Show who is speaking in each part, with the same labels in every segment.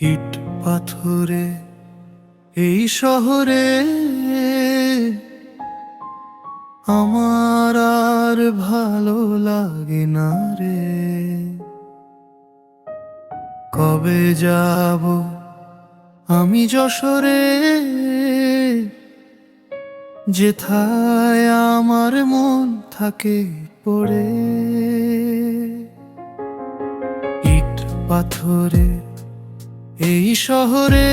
Speaker 1: ইট পাথরে এই শহরে আমার আর ভালো লাগে না রে। কবে যাব আমি যশোরে? যেথায় আমার মন থাকে পড়ে। ইট পাথরে এই শহরে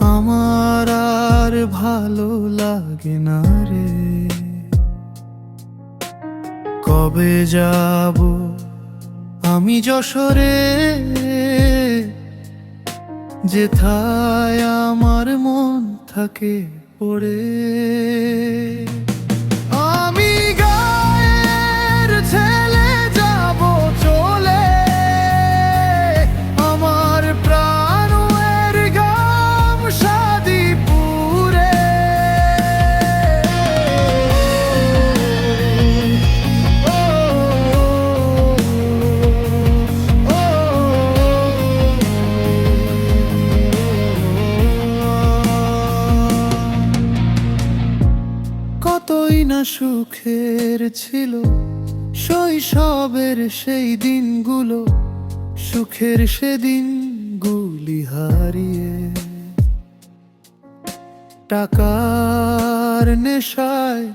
Speaker 1: আমার আর ভালো লাগে না রে। কবে যাব আমি যশোরে? যেথায় আমার মন থাকে পড়ে। না সুখের ছিল, শৈশবের সেই দিনগুলো, সুখের সেদিন গুলি হারিয়ে। টাকার নেশায়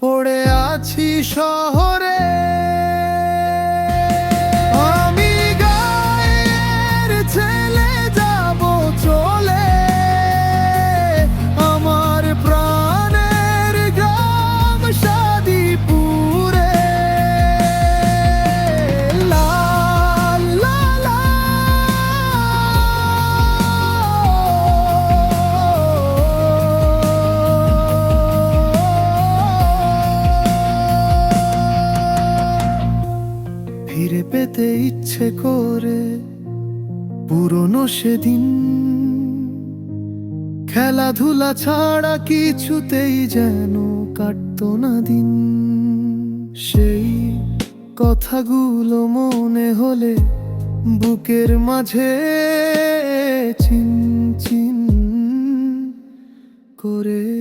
Speaker 1: পড়ে আছি শহরে ইচ্ছে করে পুরনো সেদিন। খেলাধুলা ছাড়া কিছুতেই যেন কাটত না দিন। সেই কথাগুলো মনে হলে বুকের মাঝে চিন চিন করে